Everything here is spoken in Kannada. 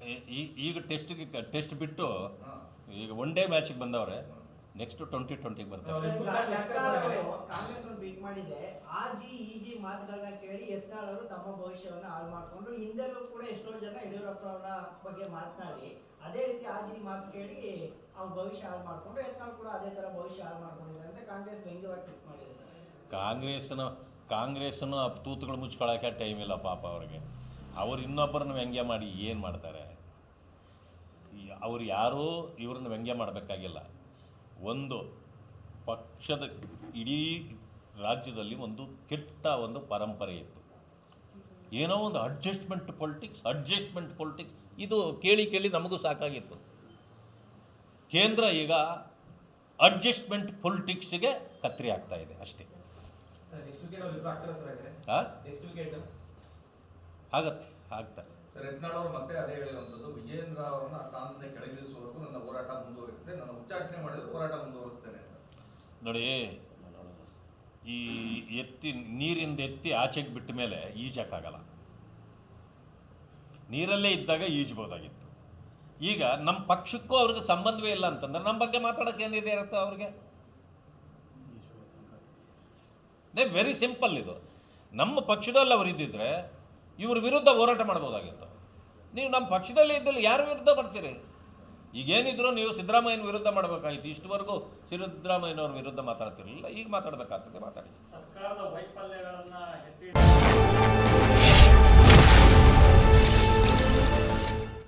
ಈ- ಈಗ ಟೆಸ್ಟ್ಗೆ ಟೆಸ್ಟ್ ಬಿಟ್ಟು ಈಗ ಒನ್ ಡೇ ಮ್ಯಾಚಿಗೆ ಬಂದವ್ರೆ. ನೆಕ್ಸ್ಟ್ ಟ್ವೆಂಟಿ ಟ್ವೆಂಟಿಗೆ ಬರ್ತಾರೆ. ಕಾಂಗ್ರೆಸ್ ಒಂದು ಬೀಟ್ ಮಾಡಿದೆ ಆ ಜಿ ಈ ಜಿ ಮಾತುಗಳನ್ನ ಕೇಳಿ ಎತ್ತಾಳರು ತಮ್ಮ ಭವಿಷ್ಯವನ್ನ ಹಾಳು ಮಾಡ್ಕೊಂಡ್ರು. ಹಿಂದೆಲ್ಲೂ ಕೂಡ ಎಷ್ಟೋ ಜನ ಯಡಿಯೂರಪ್ಪ ಅವರ ಬಗ್ಗೆ ಮಾತನಾಡಿ ಅದೇ ರೀತಿ ಆ ಜಿ ಮಾತು ಕೇಳಿ ಅವ್ರ ಭವಿಷ್ಯ ಹಾಳು ಮಾಡ್ಕೊಂಡ್ರು. ಎತ್ತಾಳು ಕೂಡ ಅದೇ ತರ ಭವಿಷ್ಯ ಹಾಳು ಮಾಡ್ಕೊಂಡಿದ್ದಾರೆ ಅಂತ ಕಾಂಗ್ರೆಸ್ ವ್ಯಂಗ್ಯವಾಗಿ ಟ್ವೀಟ್ ಮಾಡಿದೆ ಕಾಂಗ್ರೆಸ್ನ ಕಾಂಗ್ರೆಸ್ನ ತೂತುಗಳು ಮುಚ್ಕೊಳ್ಳೋಕೆ ಟೈಮ್ ಇಲ್ಲ ಪಾಪ ಅವ್ರಿಗೆ. ಅವ್ರು ಇನ್ನೊಬ್ಬರನ್ನ ವ್ಯಂಗ್ಯ ಮಾಡಿ ಏನು ಮಾಡ್ತಾರೆ? ಅವರು ಯಾರೂ ಇವ್ರನ್ನ ವ್ಯಂಗ್ಯ ಮಾಡಬೇಕಾಗಿಲ್ಲ. ಒಂದು ಪಕ್ಷದ ಇಡೀ ರಾಜ್ಯದಲ್ಲಿ ಒಂದು ಕೆಟ್ಟ ಒಂದು ಪರಂಪರೆ ಇತ್ತು. ಏನೋ ಒಂದು ಅಡ್ಜಸ್ಟ್ಮೆಂಟ್ ಪೊಲಿಟಿಕ್ಸ್ ಅಡ್ಜಸ್ಟ್ಮೆಂಟ್ ಪೊಲಿಟಿಕ್ಸ್ ಇದು ಕೇಳಿ ಕೇಳಿ ನಮಗೂ ಸಾಕಾಗಿತ್ತು. ಕೇಂದ್ರ ಈಗ ಅಡ್ಜಸ್ಟ್ಮೆಂಟ್ ಪೊಲಿಟಿಕ್ಸ್ಗೆ ಕತ್ರಿ ಆಗ್ತಾ ಇದೆ ಅಷ್ಟೇ. ಆಗತ್ತೆ ಆಗ್ತಾರೆ ಸರ್ ಯತ್ನಾಳ್ ಅವರು ಮತ್ತೆ ಅದೇ ಹೇಳಿರುವಂತದ್ದು ವಿಜೇಂದ್ರ ಅವರನ್ನ ಸ್ಥಾನದಿಂದ ಕೆಳಗಿಳಿಸುವವರೆಗೂ ನನ್ನ ಹೋರಾಟ ಮುಂದುವರಿಯುತ್ತೆ ನಾನು ಉಚ್ಚಾಟನೆ ಮಾಡಿದ್ರೆ ಹೋರಾಟ ಮುಂದುವರಿಸ್ತೇನೆ ಅಂತ. ನೋಡಿ ಈ ಎತ್ತಿ ನೀರಿಂದ ಎತ್ತಿ ಆಚೆಗೆ ಬಿಟ್ಟ ಮೇಲೆ ಈಜಕ್ಕಾಗಲ್ಲ. ನೀರಲ್ಲೇ ಇದ್ದಾಗ ಈಜ್ಬೋದಾಗಿತ್ತು. ಈಗ ನಮ್ಮ ಪಕ್ಷಕ್ಕೂ ಅವ್ರಿಗೆ ಸಂಬಂಧವೇ ಇಲ್ಲ ಅಂತಂದ್ರೆ ನಮ್ಮ ಬಗ್ಗೆ ಮಾತಾಡೋಕೆ ಏನಿದೆ ಇರುತ್ತೆ ಅವ್ರಿಗೆ? ವೆರಿ ಸಿಂಪಲ್ ಇದು. ನಮ್ಮ ಪಕ್ಷದಲ್ಲಿ ಅವ್ರು ಇದ್ದಿದ್ರೆ ಇವ್ರ ವಿರುದ್ಧ ಹೋರಾಟ ಮಾಡ್ಬೋದಾಗಿತ್ತು ನೀವು ನಮ್ಮ ಪಕ್ಷದಲ್ಲಿ ಇದ್ದಲ್ಲಿ ಯಾರ ವಿರುದ್ಧ ಬರ್ತೀರಿ? ಈಗೇನಿದ್ರು ನೀವು ಸಿದ್ದರಾಮಯ್ಯನ ವಿರುದ್ಧ ಮಾಡಬೇಕಾಗಿತ್ತು. ಇಷ್ಟವರೆಗೂ ಸಿದ್ದರಾಮಯ್ಯನವ್ರ ವಿರುದ್ಧ ಮಾತಾಡ್ತಿರಲಿಲ್ಲ. ಈಗ ಮಾತಾಡಬೇಕಾಗ್ತದೆ, ಮಾತಾಡಿ.